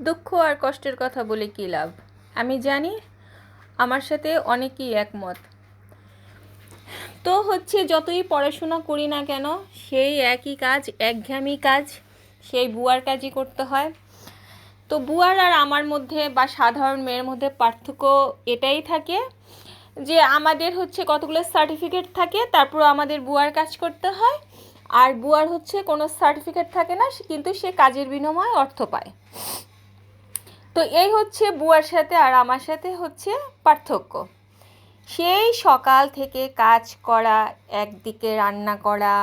দুঃখ আর কষ্টের কথা বলে কী লাভ? আমি জানি আমার সাথে অনেকেই একমত। তো হচ্ছে যতই পড়াশোনা করি না কেন, সেই একই কাজ, একঘেয়েমি কাজ, সেই বুয়ার কাজই করতে হয়। তো বুয়ার আর আমার মধ্যে বা সাধারণ মেয়ের মধ্যে পার্থক্য এটাই থাকে যে আমাদের হচ্ছে কতগুলো সার্টিফিকেট থাকে তারপর আমাদের বুয়ার কাজ করতে হয়। আর বুয়ার হচ্ছে কোনো সার্টিফিকেট থাকে না, কিন্তু সে কাজের বিনিময়ে অর্থ পায়। তো এই হচ্ছে বুয়ার সাথে আর আমার সাথে হচ্ছে পার্থক্য। সেই সকাল থেকে কাজ করা, একদিকে রান্না করা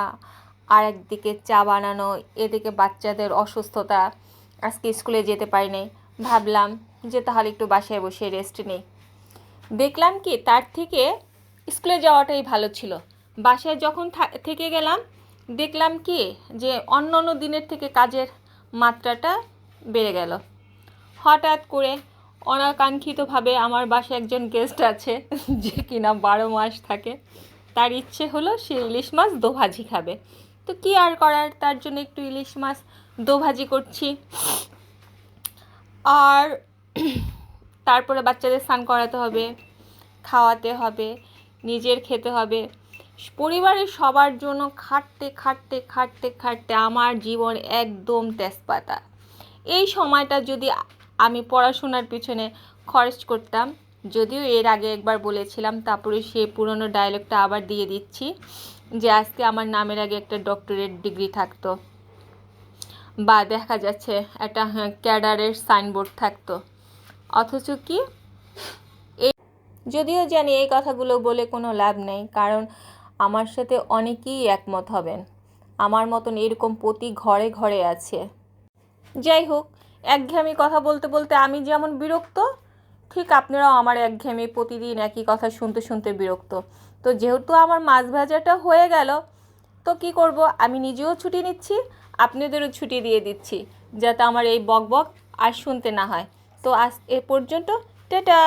আর একদিকে চা বানানো, এদিকে বাচ্চাদের অসুস্থতা, আজকে স্কুলে যেতে পারিনি ভাবলাম যে তাহলে একটু বাসায় বসে রেস্ট নেই। দেখলাম কি তার থেকে স্কুলে যাওয়াটাই ভালো ছিল। বাসায় যখন থেকে গেলাম, দেখলাম কি যে অন্য অন্য দিনের থেকে কাজের মাত্রাটা বেড়ে গেল। হঠাৎ করে অনাকাঙ্ক্ষিতভাবে আমার বাসায় একজন গেস্ট আছে, যে কিনা বারো মাস থাকে। তার ইচ্ছে হলো সে ইলিশ মাছ দোভাজি খাবে। তো কি আর করার? তার জন্য একটু ইলিশ মাছ দোভাজি করছি। আর তারপরে বাচ্চাদের স্নান করাতে হবে, খাওয়াতে হবে, নিজের খেতে হবে। পরিবারের সবার জন্য খাটতে খাটতে খাটতে খাটতে আমার জীবন একদম তেজপাতা। এই সময়টা যদি আমি পড়াশোনার পিছনে খরচ করতাম। যদিও এর আগে একবার বলেছিলাম তারপরে সেই পুরনো ডায়লগটা আবার দিয়ে দিচ্ছি যে আজকে আমার নামের আগে একটা ডক্টরেট ডিগ্রি থাকতো বা দেখা যাচ্ছে একটা হ্যাঁ, ক্যাডারের সাইনবোর্ড থাকতো। অথচ কি? যদিও জানি এই কথাগুলো বলে কোনো লাভ নেই কারণ আমার সাথে অনেকেই একমত হবেন। আমার মতন এরকম প্রতি ঘরে ঘরে আছে। যাই হোক একঘেয়েমি কথা বলতে বলতে আমি যেমন বিরক্ত, ঠিক আপনারাও আমার একঘেয়েমি প্রতিদিন একই কথা শুনতে শুনতে বিরক্ত। তো যেহেতু আমার মাছ ভাজাটা হয়ে গেল, তো কি করব? আমি নিজেও ছুটি নিচ্ছি, আপনাদেরও ছুটি দিয়ে দিচ্ছি, যাতে আমার এই বক বক আর শুনতে না হয়। তো আজ এ পর্যন্ত, টাটা!